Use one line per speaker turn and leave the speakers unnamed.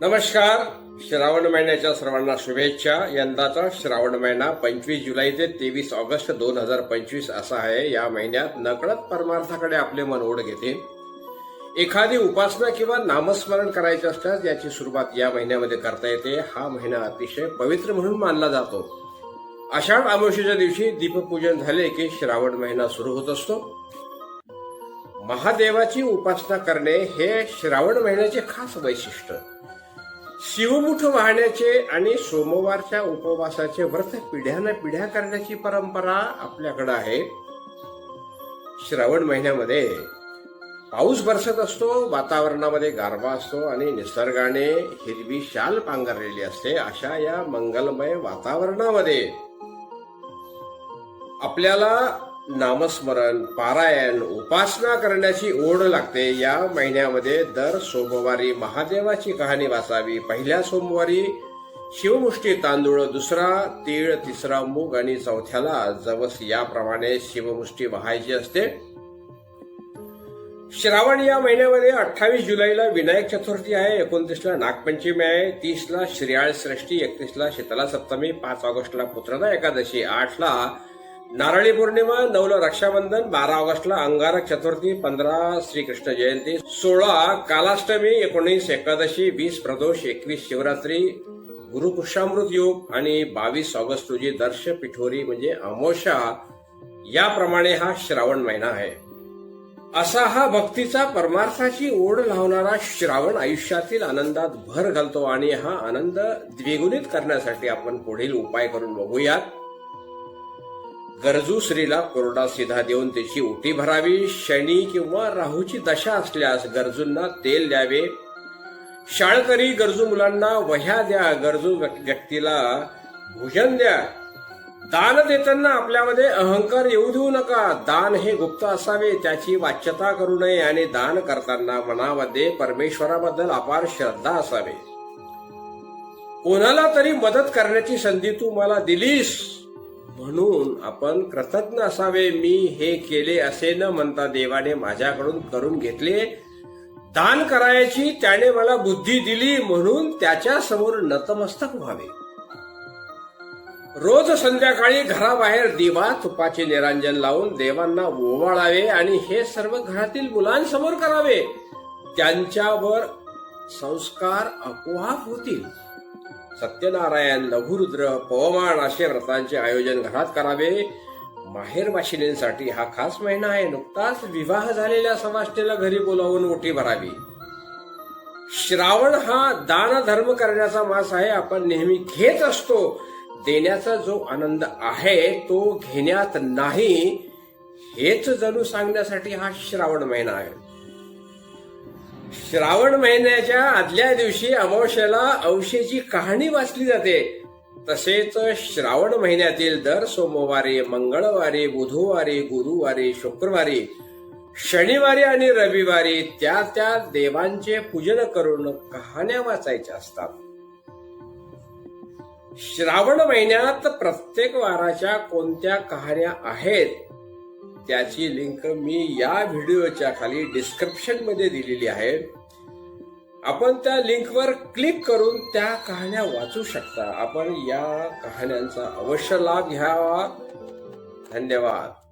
नमस्कार. श्रावण महिन्याच्या सर्वांना शुभेच्छा. यंदाचा श्रावण महिना पंचवीस जुलै ते तेवीस ऑगस्ट दोन हजार पंचवीस असा आहे. या महिन्यात नकळत परमार्थाकडे आपले मन ओढ घेते. एखादी उपासना किंवा नामस्मरण करायचे असल्यास याची सुरुवात या महिन्यामध्ये करता येते. हा महिना अतिशय पवित्र म्हणून मानला जातो. आषाढ अमावशीच्या दिवशी दीपपूजन झाले की श्रावण महिना सुरू होत असतो. महादेवाची उपासना करणे हे श्रावण महिन्याचे खास वैशिष्ट्य. शिवमुठ वाहण्याचे आणि सोमवारच्या उपवासाचे व्रत पिढ्यानं पिढ्या करण्याची परंपरा आपल्याकडे आहे. श्रावण महिन्यामध्ये पाऊस बरसत असतो वातावरणामध्ये गारवा असतो आणि निसर्गाने हिरवी शाल पांघरलेली असते अशा या मंगलमय वातावरणामध्ये आपल्याला नामस्मरण पारायण उपासना करण्याची ओढ लागते. या महिन्यामध्ये दर सोमवारी महादेवाची कहाणी वाचावी. पहिल्या सोमवारी शिवमुष्टी तांदूळ दुसरा तीळ तिसरा मूग आणि चौथ्याला जवस. याप्रमाणे शिवमुष्टी व्हायची असते. श्रावण या महिन्यामध्ये अठ्ठावीस जुलैला विनायक चतुर्थी आहे एकोणतीसला नागपंचमी आहे तीसला श्रेयाळ श्रेष्ठी एकतीसला शीतला सप्तमी पाच ऑगस्टला पुत्रदा एकादशी आठला नारळी पौर्णिमा नऊला रक्षाबंधन बारा ऑगस्टला अंगारक चतुर्थी पंधरा श्रीकृष्ण जयंती सोळा कालाष्टमी एकोणीस एकादशी वीस प्रदोष एकवीस शिवरात्री गुरुकृष्णामृत योग आणि बावीस ऑगस्ट रोजी दर्श पिठोरी म्हणजे अमोशा याप्रमाणे हा श्रावण महिना आहे. असा हा भक्तीचा परमार्थाची ओढ लावणारा श्रावण आयुष्यातील आनंदात भर घालतो आणि हा आनंद द्विगुणित करण्यासाठी आपण पुढील उपाय करून बघूयात. गरजू स्त्रीला कोरडा सिधा देऊन त्याची उटी भरावी शनी किंवा राहूची दशा असल्यास गरजूंना तेल द्यावे. शाळकरी गरजू मुलांना वह्या द्या गरजू व्यक्तीला भोजन द्या. दान देताना आपल्यामध्ये अहंकार येऊ देऊ नका. दान हे गुप्त असावे त्याची वाच्यता करू नये आणि दान करताना मनामध्ये परमेश्वराबद्दल अपार श्रद्धा असावी. कोणाला तरी मदत करण्याची संधी तू मला दिलीस. म्हणून आपण कृतज्ञ असावे मी हे केले असे न म्हणता देवाने माझ्याकडून करून घेतले. दान करायची त्याने मला बुद्धी दिली म्हणून त्याच्यासमोर नतमस्तक व्हावे. रोज संध्याकाळी घराबाहेर दिवा तुपाचे निरांजन लावून देवांना ओवाळावे आणि हे सर्व घरातील मुलांसमोर करावे. त्यांच्यावर संस्कार आपोआप होतील. सत्यनारायण लघुरुद्र पवमान असे व्रतांचे आयोजन घरात करावे. माहेर वाशिनींसाठी हा खास महिना आहे. नुकताच विवाह झालेल्या समाजतेला घरी बोलावून ओटी भरावी. श्रावण हा दान धर्म करण्याचा मास आहे. आपण नेहमी घेत असतो. देण्याचा जो आनंद आहे तो घेण्यात नाही. हेच जणू सांगण्यासाठी हा श्रावण महिना आहे. श्रावण महिन्याच्या आदल्या दिवशी अमावस्याला अवशेची कहाणी वाचली जाते. तसेच श्रावण महिन्यातील दर सोमवारी मंगळवारी बुधवारी गुरुवारी शुक्रवारी शनिवारी आणि रविवारी त्या त्या देवांचे पूजन करून कहाण्या वाचायच्या असतात. श्रावण महिन्यात प्रत्येक वाराच्या कोणत्या कहाण्या आहेत? त्याची लिंक मी या व्हिडिओच्या खाली डिस्क्रिप्शनमध्ये दिलेली आहे. आपण त्या लिंकवर क्लिक करून त्या कहाण्या वाचू शकता. आपण या कहाण्यांचा अवश्य लाभ घ्यावा. धन्यवाद.